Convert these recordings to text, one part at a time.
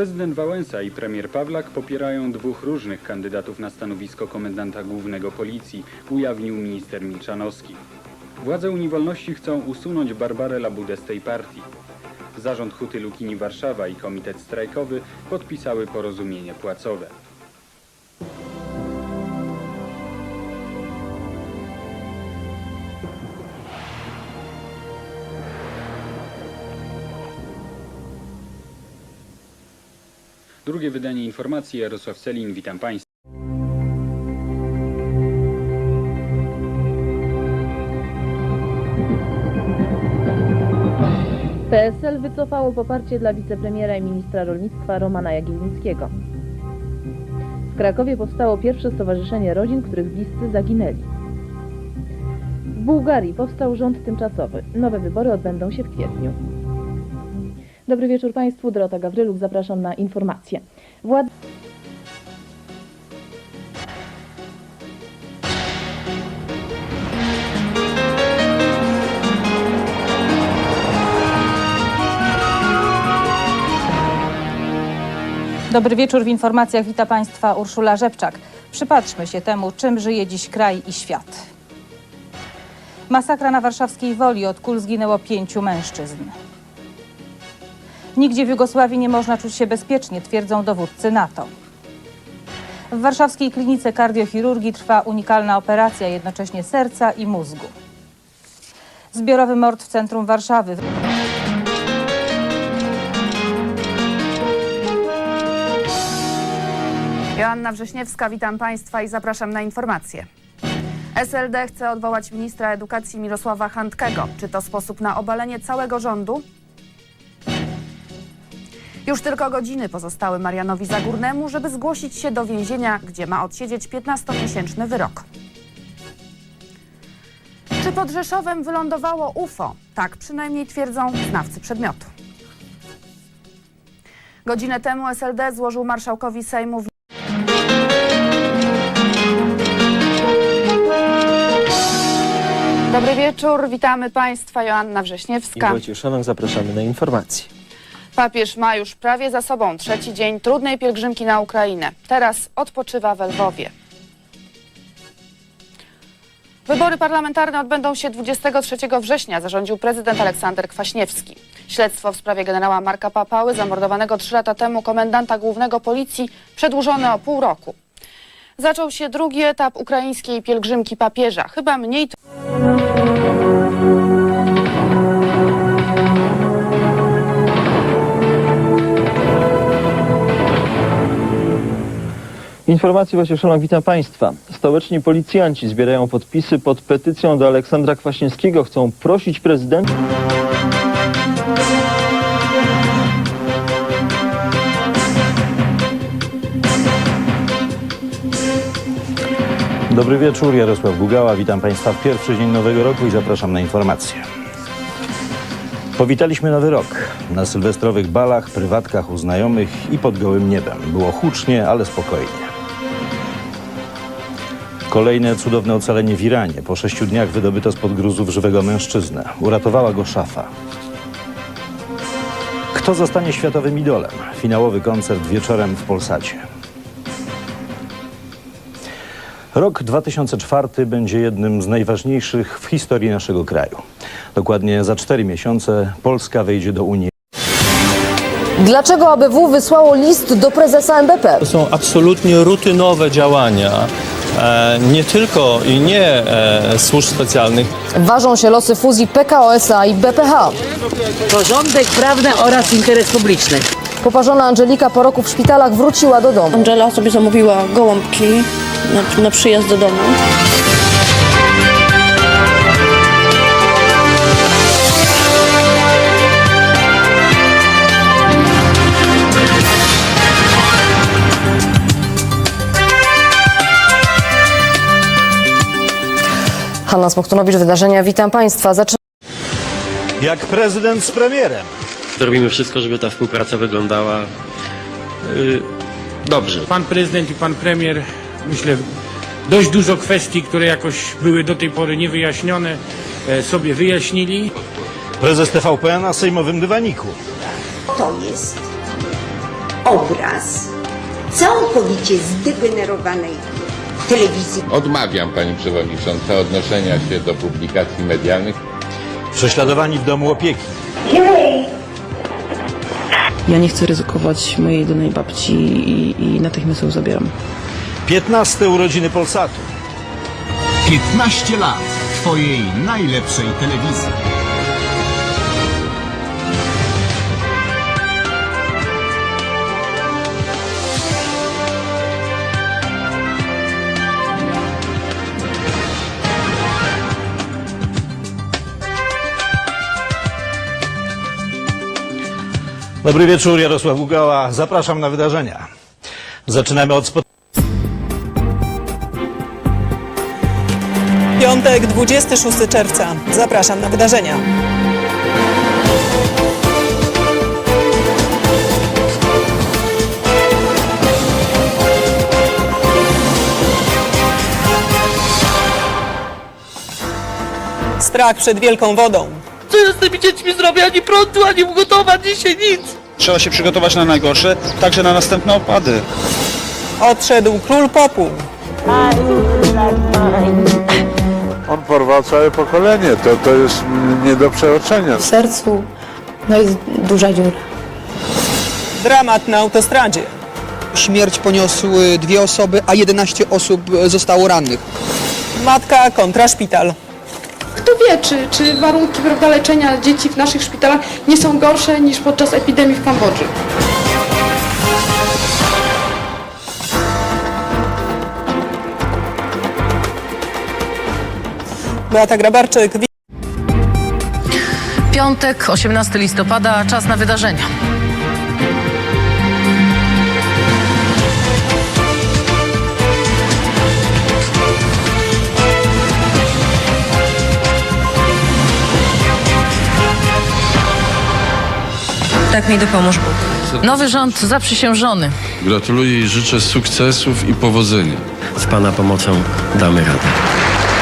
Prezydent Wałęsa i premier Pawlak popierają dwóch różnych kandydatów na stanowisko komendanta głównego policji, ujawnił minister Milczanowski. Władze Unii Wolności chcą usunąć Barbarę Labudę z tej partii. Zarząd Huty Lukini Warszawa i Komitet Strajkowy podpisały porozumienie płacowe. Drugie wydanie informacji Jarosław Selin, witam Państwa. PSL wycofało poparcie dla wicepremiera i ministra rolnictwa Romana Jagielnickiego. W Krakowie powstało pierwsze stowarzyszenie rodzin, których bliscy zaginęli. W Bułgarii powstał rząd tymczasowy. Nowe wybory odbędą się w kwietniu. Dobry wieczór Państwu, Dorota Gawryluk, zapraszam na informacje. Władze... Dobry wieczór w informacjach. Wita Państwa Urszula Rzepczak. Przypatrzmy się temu, czym żyje dziś kraj i świat. Masakra na warszawskiej Woli. Od kul zginęło pięciu mężczyzn. Nigdzie w Jugosławii nie można czuć się bezpiecznie, twierdzą dowódcy NATO. W warszawskiej klinice kardiochirurgii trwa unikalna operacja jednocześnie serca i mózgu. Zbiorowy mord w centrum Warszawy. Joanna Wrześniewska, witam Państwa i zapraszam na informacje. SLD chce odwołać ministra edukacji Mirosława Handkego. Czy to sposób na obalenie całego rządu? Już tylko godziny pozostały Marianowi Zagórnemu, żeby zgłosić się do więzienia, gdzie ma odsiedzieć 15-miesięczny wyrok. Czy pod Rzeszowem wylądowało UFO? Tak przynajmniej twierdzą znawcy przedmiotu. Godzinę temu SLD złożył marszałkowi Sejmu Dobry wieczór, witamy Państwa. Joanna I Wrześniewska. Wojciech Szaman, zapraszamy na informacje. Papież ma już prawie za sobą trzeci dzień trudnej pielgrzymki na Ukrainę. Teraz odpoczywa w Lwowie. Wybory parlamentarne odbędą się 23 września, zarządził prezydent Aleksander Kwaśniewski. Śledztwo w sprawie generała Marka Papały, zamordowanego trzy lata temu komendanta głównego policji, przedłużone o pół roku. Zaczął się drugi etap ukraińskiej pielgrzymki papieża, chyba mniej Informacje Wojciech Szaman, witam Państwa. Stołeczni policjanci zbierają podpisy pod petycją do Aleksandra Kwaśniewskiego. Chcą prosić prezydenta... Dobry wieczór, Jarosław Gugała. Witam Państwa w pierwszy dzień nowego roku i zapraszam na informacje. Powitaliśmy nowy rok. Na sylwestrowych balach, prywatkach u znajomych i pod gołym niebem. Było hucznie, ale spokojnie. Kolejne cudowne ocalenie w Iranie. Po sześciu dniach wydobyto spod gruzów żywego mężczyznę. Uratowała go szafa. Kto zostanie światowym idolem? Finałowy koncert wieczorem w Polsacie. Rok 2004 będzie jednym z najważniejszych w historii naszego kraju. Dokładnie za cztery miesiące Polska wejdzie do Unii Dlaczego ABW wysłało list do prezesa NBP? To są absolutnie rutynowe działania, nie tylko i nie e, służb specjalnych. Ważą się losy fuzji PKO SA i BPH. porządek prawny oraz interes publiczny. Poparzona Angelika po roku w szpitalach wróciła do domu. Angela sobie zamówiła gołąbki na, na przyjazd do domu. Hanna Smoktunowicz, wydarzenia. Witam Państwa. Zaczynamy Jak prezydent z premierem. Zrobimy wszystko, żeby ta współpraca wyglądała y, dobrze. Pan prezydent i pan premier, myślę, dość dużo kwestii, które jakoś były do tej pory niewyjaśnione, e, sobie wyjaśnili. Prezes TVP na sejmowym dywaniku. To jest obraz całkowicie zdegenerowanej telewizji. Odmawiam pani przewodnicząca odnoszenia się do publikacji medialnych. Prześladowani w domu opieki. Ja nie chcę ryzykować mojej jedynej babci i, i natychmiast ją zabieram. 15 urodziny Polsatu. 15 lat Twojej najlepszej telewizji. Dobry wieczór, Jarosław Gugała. Zapraszam na wydarzenia. Zaczynamy od spotkania. Piątek, 26 czerwca. Zapraszam na wydarzenia. Strach przed wielką wodą. Co ja z tymi dziećmi zrobię? Ani prądu, ani ugotować dzisiaj nic. Trzeba się przygotować na najgorsze, także na następne opady. Odszedł król popu. On porwał całe pokolenie, to, to jest nie do przeoczenia. W sercu no jest duża dziura. Dramat na autostradzie. Śmierć poniosły dwie osoby, a 11 osób zostało rannych. Matka kontra szpital. Kto wie, czy, czy warunki prawda, leczenia dzieci w naszych szpitalach nie są gorsze niż podczas epidemii w Kambodży. Beata Grabarczyk. Piątek, 18 listopada, czas na wydarzenia. Tak mi dopomóż Bóg. Nowy rząd zaprzysiężony. Gratuluję i życzę sukcesów i powodzenia. Z Pana pomocą damy radę.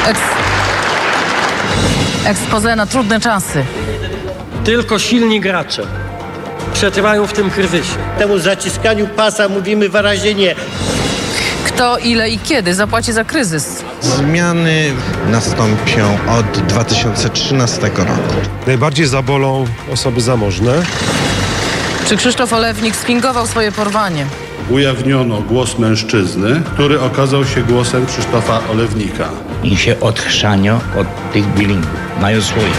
Eks... Expose na trudne czasy. Tylko silni gracze przetrwają w tym kryzysie. Temu zaciskaniu pasa mówimy wyraźnie nie. Kto, ile i kiedy zapłaci za kryzys? Zmiany nastąpią od 2013 roku. Najbardziej zabolą osoby zamożne. Czy Krzysztof Olewnik sfingował swoje porwanie? Ujawniono głos mężczyzny, który okazał się głosem Krzysztofa Olewnika. I się odchrzanio od tych bilingów. Mają swoje.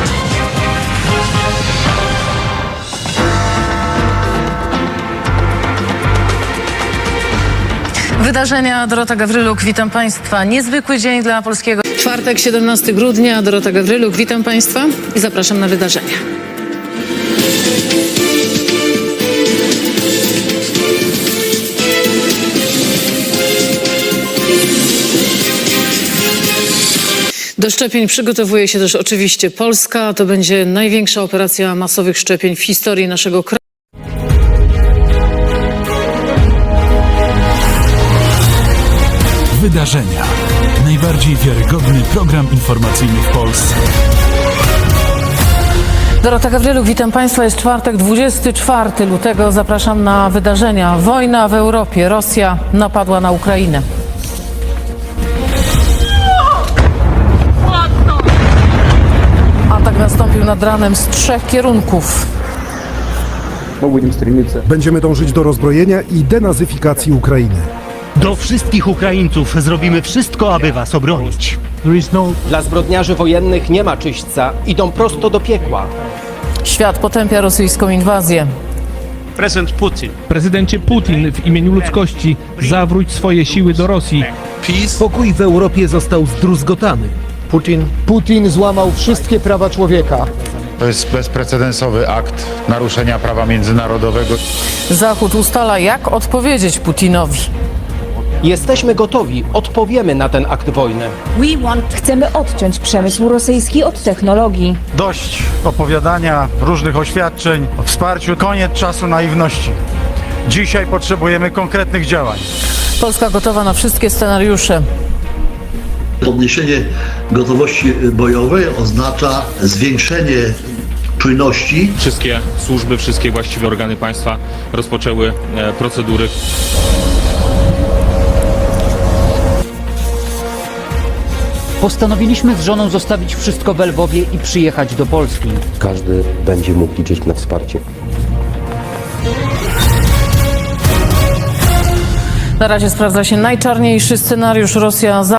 Wydarzenia Dorota Gawryluk, witam Państwa. Niezwykły dzień dla polskiego. Czwartek, 17 grudnia, Dorota Gawryluk, witam Państwa i zapraszam na wydarzenia. Do szczepień przygotowuje się też oczywiście Polska. To będzie największa operacja masowych szczepień w historii naszego kraju. Wydarzenia. Najbardziej wiarygodny program informacyjny w Polsce. Dorota Gawryluk, witam Państwa. Jest czwartek, 24 lutego. Zapraszam na wydarzenia. Wojna w Europie. Rosja napadła na Ukrainę. Nad ranem z trzech kierunków. Będziemy dążyć do rozbrojenia i denazyfikacji Ukrainy. Do wszystkich Ukraińców zrobimy wszystko, aby was obronić. Dla zbrodniarzy wojennych nie ma czyśćca, idą prosto do piekła. Świat potępia rosyjską inwazję. Prezydent Putin. Prezydencie Putin, w imieniu ludzkości zawróć swoje siły do Rosji. Pokój w Europie został zdruzgotany. Putin. Putin złamał wszystkie prawa człowieka. To jest bezprecedensowy akt naruszenia prawa międzynarodowego. Zachód ustala, jak odpowiedzieć Putinowi. Jesteśmy gotowi, odpowiemy na ten akt wojny. Chcemy odciąć przemysł rosyjski od technologii. Dość opowiadania różnych oświadczeń o wsparciu, koniec czasu naiwności. Dzisiaj potrzebujemy konkretnych działań. Polska gotowa na wszystkie scenariusze. Podniesienie gotowości bojowej oznacza zwiększenie czujności. Wszystkie służby, wszystkie właściwe organy państwa rozpoczęły e, procedury Postanowiliśmy z żoną zostawić wszystko w Lwowie i przyjechać do Polski. Każdy będzie mógł liczyć na wsparcie. Na razie sprawdza się najczarniejszy scenariusz. Rosja za